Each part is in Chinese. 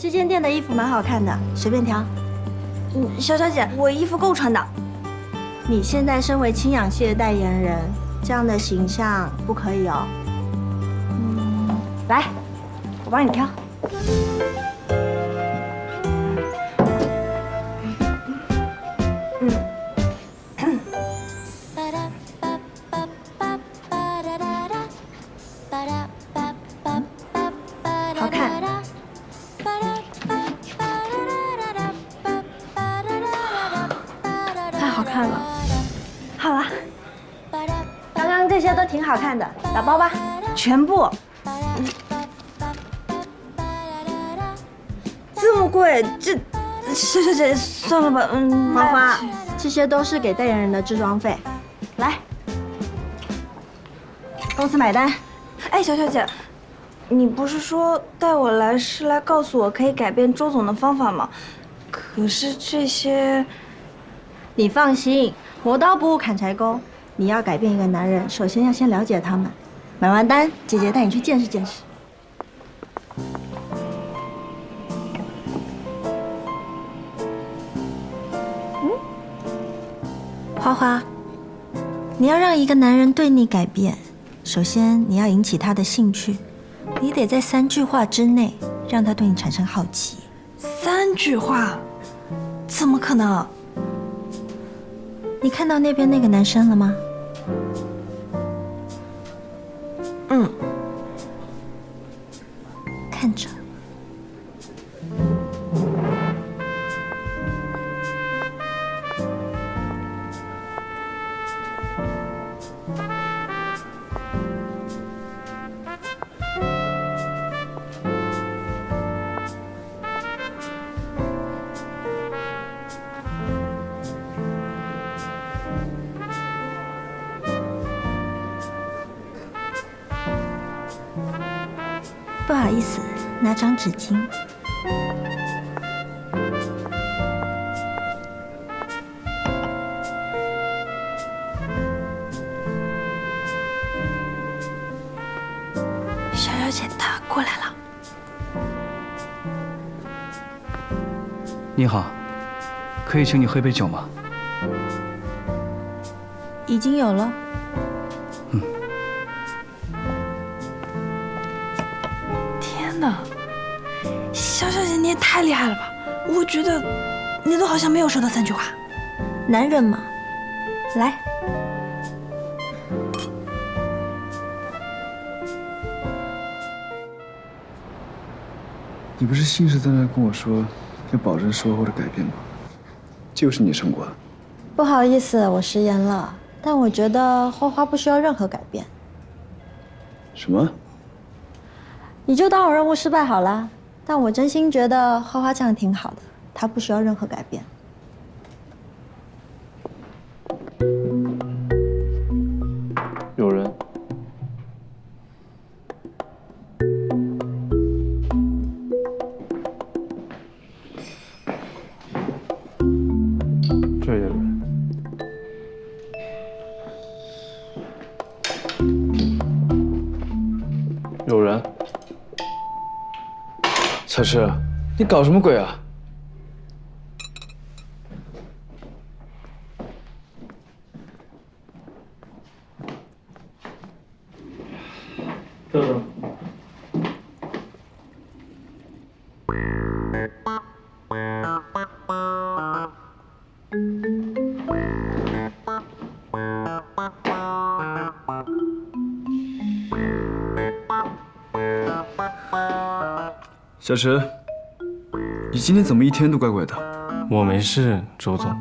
这间店的衣服蛮好看的，随便挑。嗯，小小姐，我衣服够穿的。你现在身为清氧系的代言人，这样的形象不可以哦。嗯，来，我帮你挑。嗯挺好看的，打包吧。全部。这么贵，这小小姐算了吧。嗯，花花，这些都是给代言人的置装费。来，公司买单。哎，小小姐，你不是说带我来是来告诉我可以改变周总的方法吗？可是这些，你放心，磨刀不误砍柴工。你要改变一个男人，首先要先了解他们。买完单，姐姐带你去见识见识。嗯，花花，你要让一个男人对你改变，首先你要引起他的兴趣，你得在三句话之内让他对你产生好奇。三句话，怎么可能？你看到那边那个男生了吗？嗯，看着。不好意思，拿张纸巾。小小姐她过来了。你好，可以请你喝杯酒吗？已经有了。天哪，小小姐你也太厉害了吧！我觉得你都好像没有说到三句话。男人嘛，来，你不是信誓旦旦跟我说要保证售后的改变吗？就是你成果了。不好意思，我食言了。但我觉得花花不需要任何改变，什么？你就当我任务失败好了。但我真心觉得花花这样挺好的，她不需要任何改变。有人。这有人。有人。小池，你搞什么鬼啊？小池，你今天怎么一天都怪怪的？我没事，周总。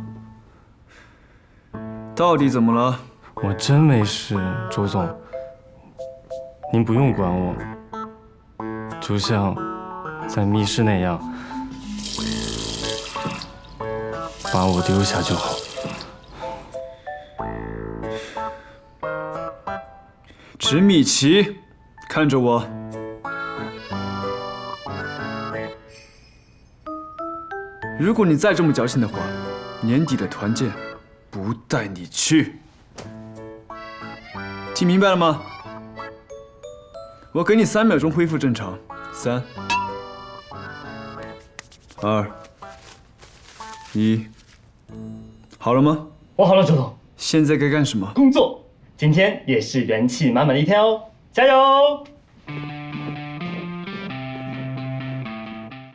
到底怎么了？我真没事，周总。您不用管我，就像在密室那样，把我丢下就好。池米奇，看着我。如果你再这么矫情的话，年底的团建不带你去。听明白了吗？我给你三秒钟恢复正常，三、二、一，好了吗？我好了，周总，现在该干什么？工作。今天也是元气满满的一天哦，加油！